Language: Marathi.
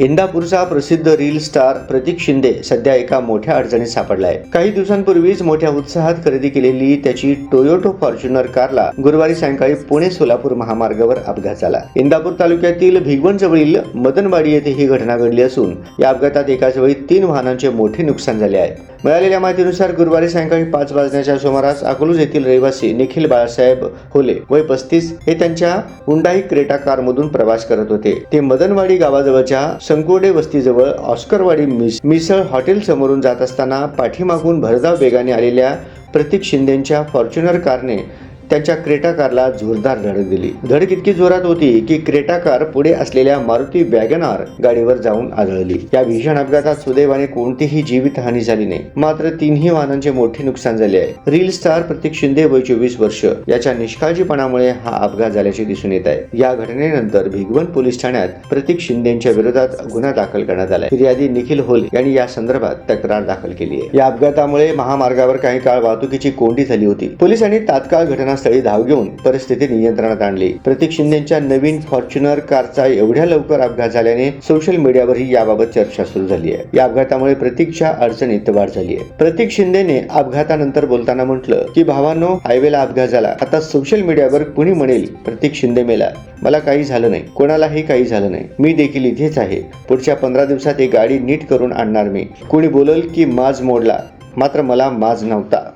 इंदापूरचा प्रसिद्ध रील स्टार प्रतीक शिंदे सध्या एका मोठ्या अडचणीत सापडलाय. काही दिवसांपूर्वीच मोठ्या उत्साहात खरेदी केलेली त्याची टोयोटो फॉर्च्युनर कारला गुरुवारी सायंकाळी पुणे सोलापूर महामार्गावर अपघात झाला. इंदापूर तालुक्यातील भिगवण जवळील मदनवाडी येथे ही घटना घडली असून या अपघातात एकाच वेळी तीन वाहनांचे मोठे नुकसान झाले आहे. मिळालेल्या माहितीनुसार गुरुवारी सायंकाळी पाच वाजण्याच्या सुमारास अकलूज येथील रहिवासी निखिल बाळासाहेब होले वय पस्तीस हे त्यांच्या हुंडाई क्रेटा कारमधून प्रवास करत होते. ते मदनवाडी गावाजवळच्या संकोडे वस्तीजवळ ऑस्करवाडी मिस मिसळ हॉटेल समोरून जात असताना पाठीमागून भरधाव वेगाने आलेल्या प्रतीक शिंदेच्या फॉर्च्युनर कारने त्यांच्या क्रेटाकारला जोरदार धडक दिली. धडक इतकी जोरात होती की क्रेटाकार पुढे असलेल्या मारुती वॅगनार गाडीवर जाऊन आदळली. या भीषण अपघातात सुदैवाने कोणतीही जीवितहानी झाली नाही. मात्र तीनही वाहनांचे मोठे नुकसान झाले आहे. रील स्टार प्रतीक शिंदे वय चोवीस वर्ष. याच्या निष्काळजीपणामुळे हा अपघात झाल्याचे दिसून येत आहे. या घटनेनंतर भिगवण पोलीस ठाण्यात प्रतीक शिंदेच्या विरोधात गुन्हा दाखल करण्यात आला फिर्यादी निखिल होल यांनी या संदर्भात तक्रार दाखल केली आहे. या अपघातामुळे महामार्गावर काही काळ वाहतुकीची कोंडी झाली होती. पोलिसांनी तात्काळ घटना घटनास्थळी धाव घेऊन परिस्थिती नियंत्रणात आणली. प्रतीक शिंदेच्या नवीन फॉर्च्युनर कारचा एवढ्या लवकर अपघात झाल्याने सोशल मीडियावरही याबाबत चर्चा सुरू झाली आहे. या अपघातामुळे प्रतीकच्या अडचणीत वाढ झाली आहे. प्रतीक शिंदेने अपघातानंतर बोलताना म्हटलं की भावांनो हायवेला अपघात झाला. आता सोशल मीडियावर कुणी म्हणेल प्रतीक शिंदे मेला? मला काही झालं नाही. कोणालाही काही झालं नाही. मी देखील इथेच आहे. पुढच्या पंधरा दिवसात एक गाडी नीट करून आणणार मी. कुणी बोलल की माज मोडला. मात्र मला माज नव्हता.